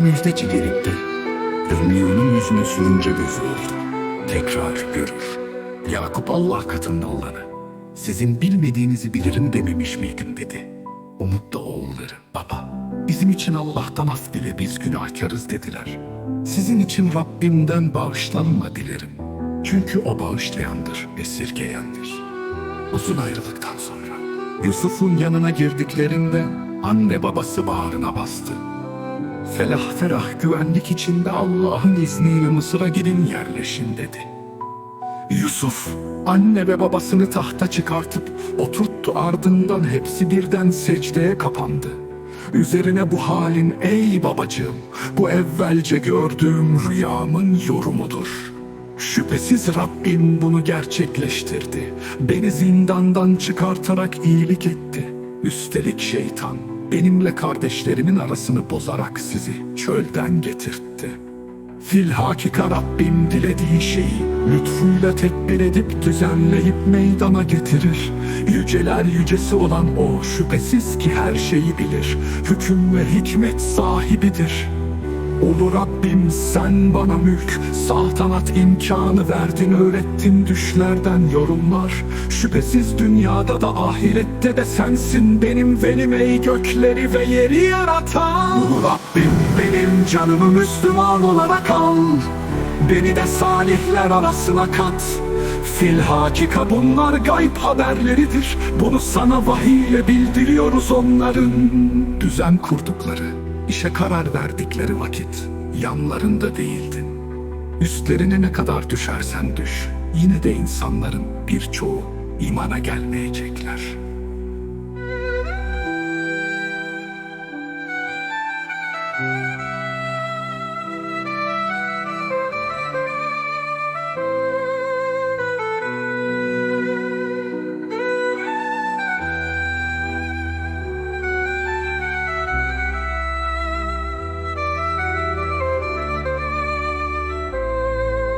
müjdeci gelip de Rümiyon'un yüzüne sürünce gözü oldu. Tekrar görür. Yakup Allah katında olanı. Sizin bilmediğinizi bilirim dememiş miydim dedi. Umut da oğulları. Baba, bizim için Allah'tan af dile biz günahkarız dediler. Sizin için Rabbimden bağışlanma dilerim. Çünkü o bağışlayandır, esirgeyendir. Uzun ayrılıktan sonra Yusuf'un yanına girdiklerinde anne babası bağrına bastı. Felah ferah güvenlik içinde Allah'ın izniyle Mısır'a gidin yerleşin dedi. Yusuf anne ve babasını tahta çıkartıp oturttu ardından hepsi birden secdeye kapandı. Üzerine bu halin ey babacığım bu evvelce gördüğüm rüyamın yorumudur. Şüphesiz Rabbim bunu gerçekleştirdi. Beni zindandan çıkartarak iyilik etti. Üstelik şeytan benimle kardeşlerimin arasını bozarak sizi çölden getirtti. Fil hakika Rabbim dilediği şeyi lütfuyla tedbir edip düzenleyip meydana getirir. Yüceler yücesi olan o şüphesiz ki her şeyi bilir. Hüküm ve hikmet sahibidir. Ulu Rabbim sen bana mülk, saltanat imkanı verdin öğrettin düşlerden yorumlar. Şüphesiz dünyada da ahirette de sensin benim velim ey gökleri ve yeri yaratan. Ulu Rabbim benim canımı Müslüman olarak al. Beni de salihler arasına kat. Fil hakika bunlar gayb haberleridir. Bunu sana vahiyle bildiriyoruz onların. Düzen kurdukları, işe karar verdikleri vakit yanlarında değildin. Üstlerine ne kadar düşersen düş, yine de insanların birçoğu imana gelmeyecekler.''